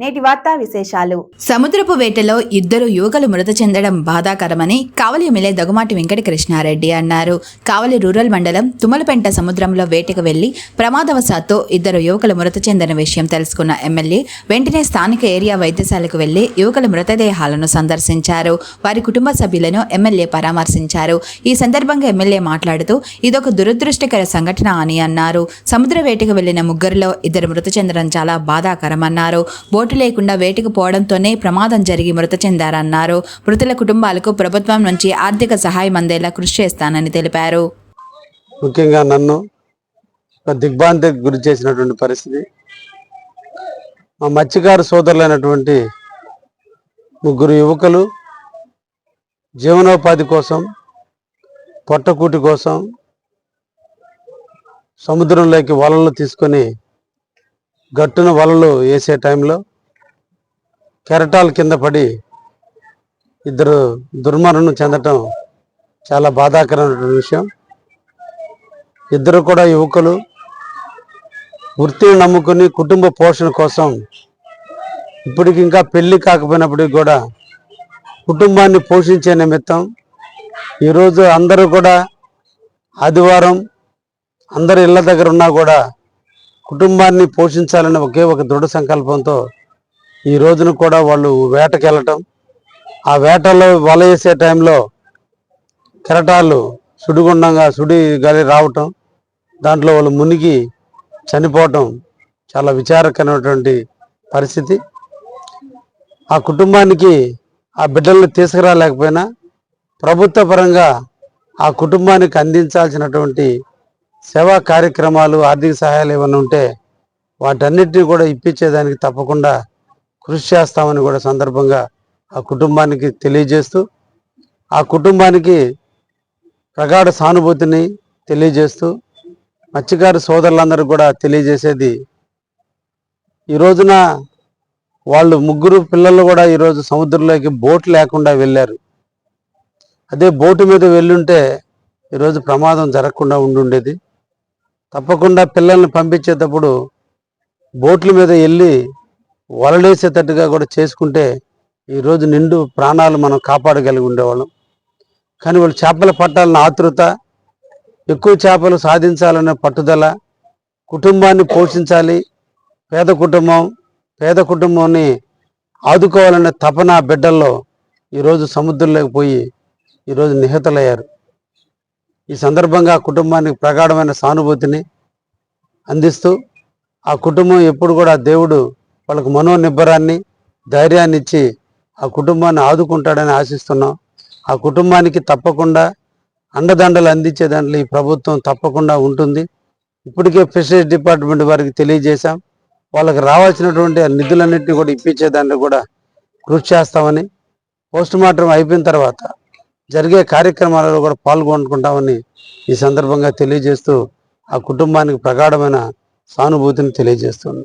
నేటి వార్తా విశేషాలు. సముద్రపు వేటలో ఇద్దరు యువకులు మృతి చెందడం బాధాకరమని కావలి ఎమ్మెల్యే దగుమాటి వెంకట కృష్ణారెడ్డి అన్నారు. కావలి రూరల్ మండలం తుమ్మలపెంట సముద్రంలో వేటకు వెళ్ళి ప్రమాదవశాత్తు ఇద్దరు యువకులు మృతి చెందిన విషయం తెలుసుకున్న ఎమ్మెల్యే వెంటనే స్థానిక ఏరియా వైద్యశాలకు వెళ్ళి యువకుల మృతదేహాలను సందర్శించారు. వారి కుటుంబ సభ్యులను ఎమ్మెల్యే పరామర్శించారు. ఈ సందర్భంగా ఎమ్మెల్యే మాట్లాడుతూ ఇదొక దురదృష్టకర సంఘటన అని అన్నారు. సముద్ర వేటకు వెళ్ళిన ముగ్గురిలో ఇద్దరు మృతి చెందడం చాలా బాధాకరమన్నారు. బోటు లేకుండా వేటకు పోవడంతోనే ప్రమాదం జరిగి మృతి చెందారన్నారు. మృతుల కుటుంబాలకు ప్రభుత్వం నుంచి ఆర్థిక సహాయం అందేలా కృషి చేస్తానని తెలిపారు. ముఖ్యంగా నన్ను ఒక దిగ్భ్రాంతికి గురి చేసినటువంటి పరిస్థితి. మా మత్స్యకారు సోదరులైనటువంటి ముగ్గురు యువకులు జీవనోపాధి కోసం పొట్టకూటి కోసం సముద్రంలోకి వలలు తీసుకొని గట్టున వలలు వేసే టైంలో కెరటాల కింద పడి ఇద్దరు దుర్మరణం చెందటం చాలా బాధాకరమైన విషయం. ఇద్దరు కూడా యువకులు వృత్తిని నమ్ముకుని కుటుంబ పోషణ కోసం ఇప్పటికి ఇంకా పెళ్ళి కాకపోయినప్పటికి కూడా కుటుంబాన్ని పోషించే నిమిత్తం ఈరోజు అందరూ కూడా ఆదివారం అందరు ఇళ్ళ దగ్గర ఉన్నా కూడా కుటుంబాన్ని పోషించాలని ఒకే ఒక దృఢ సంకల్పంతో ఈ రోజున కూడా వాళ్ళు వేటకెళ్ళటం. ఆ వేటలో వల వేసే టైంలో కెరటాలు సుడిగుండంగా సుడి గాలి రావటం దాంట్లో వాళ్ళు మునిగి చనిపోవటం చాలా విచారకరమైనటువంటి పరిస్థితి. ఆ కుటుంబానికి ఆ బిడ్డలను తీసుకురాలేకపోయినా ప్రభుత్వ పరంగా ఆ కుటుంబానికి అందించాల్సినటువంటి సేవా కార్యక్రమాలు ఆర్థిక సహాయాలు ఏమైనా ఉంటే వాటన్నిటిని కూడా ఇప్పించేదానికి తప్పకుండా కృషి చేస్తామని కూడా సందర్భంగా ఆ కుటుంబానికి తెలియజేస్తూ ఆ కుటుంబానికి ప్రగాఢ సానుభూతిని తెలియజేస్తూ మత్స్యకారు సోదరులందరూ కూడా తెలియజేసేది ఈ రోజున వాళ్ళు ముగ్గురు పిల్లలు కూడా ఈరోజు సముద్రంలోకి బోట్ లేకుండా వెళ్ళారు. అదే బోటు మీద వెళ్ళుంటే ఈరోజు ప్రమాదం జరగకుండా ఉండుండేది. తప్పకుండా పిల్లల్ని పంపించేటప్పుడు బోట్ల మీద వెళ్ళి వలలేసేటట్టుగా కూడా చేసుకుంటే ఈరోజు నిండు ప్రాణాలు మనం కాపాడగలిగి ఉండేవాళ్ళం. కానీ వాళ్ళు చేపలు పట్టాలన్న ఆతృత ఎక్కువ చేపలు సాధించాలనే పట్టుదల కుటుంబాన్ని పోషించాలి పేద కుటుంబం పేద కుటుంబాన్ని ఆదుకోవాలనే తపన బిడ్డల్లో ఈరోజు సముద్రంలోకి పోయి ఈరోజు నిహతలయ్యారు. ఈ సందర్భంగా కుటుంబానికి ప్రగాఢమైన సానుభూతిని అందిస్తూ ఆ కుటుంబం ఎప్పుడు కూడా దేవుడు వాళ్ళకు మనోనిబ్బరాన్ని ధైర్యాన్ని ఇచ్చి ఆ కుటుంబాన్ని ఆదుకుంటాడని ఆశిస్తున్నాం. ఆ కుటుంబానికి తప్పకుండా అండదండలు అందించే దాంట్లో ఈ ప్రభుత్వం తప్పకుండా ఉంటుంది. ఇప్పటికే ఫిషరీస్ డిపార్ట్మెంట్ వారికి తెలియజేశాం. వాళ్ళకి రావాల్సినటువంటి నిధులన్నింటినీ కూడా ఇప్పించే దాంట్లో కూడా కృషి చేస్తామని పోస్ట్ మార్టం అయిపోయిన తర్వాత జరిగే కార్యక్రమాలలో కూడా పాల్గొనుకుంటామని ఈ సందర్భంగా తెలియజేస్తూ ఆ కుటుంబానికి ప్రగాఢమైన సానుభూతిని తెలియజేస్తుంది.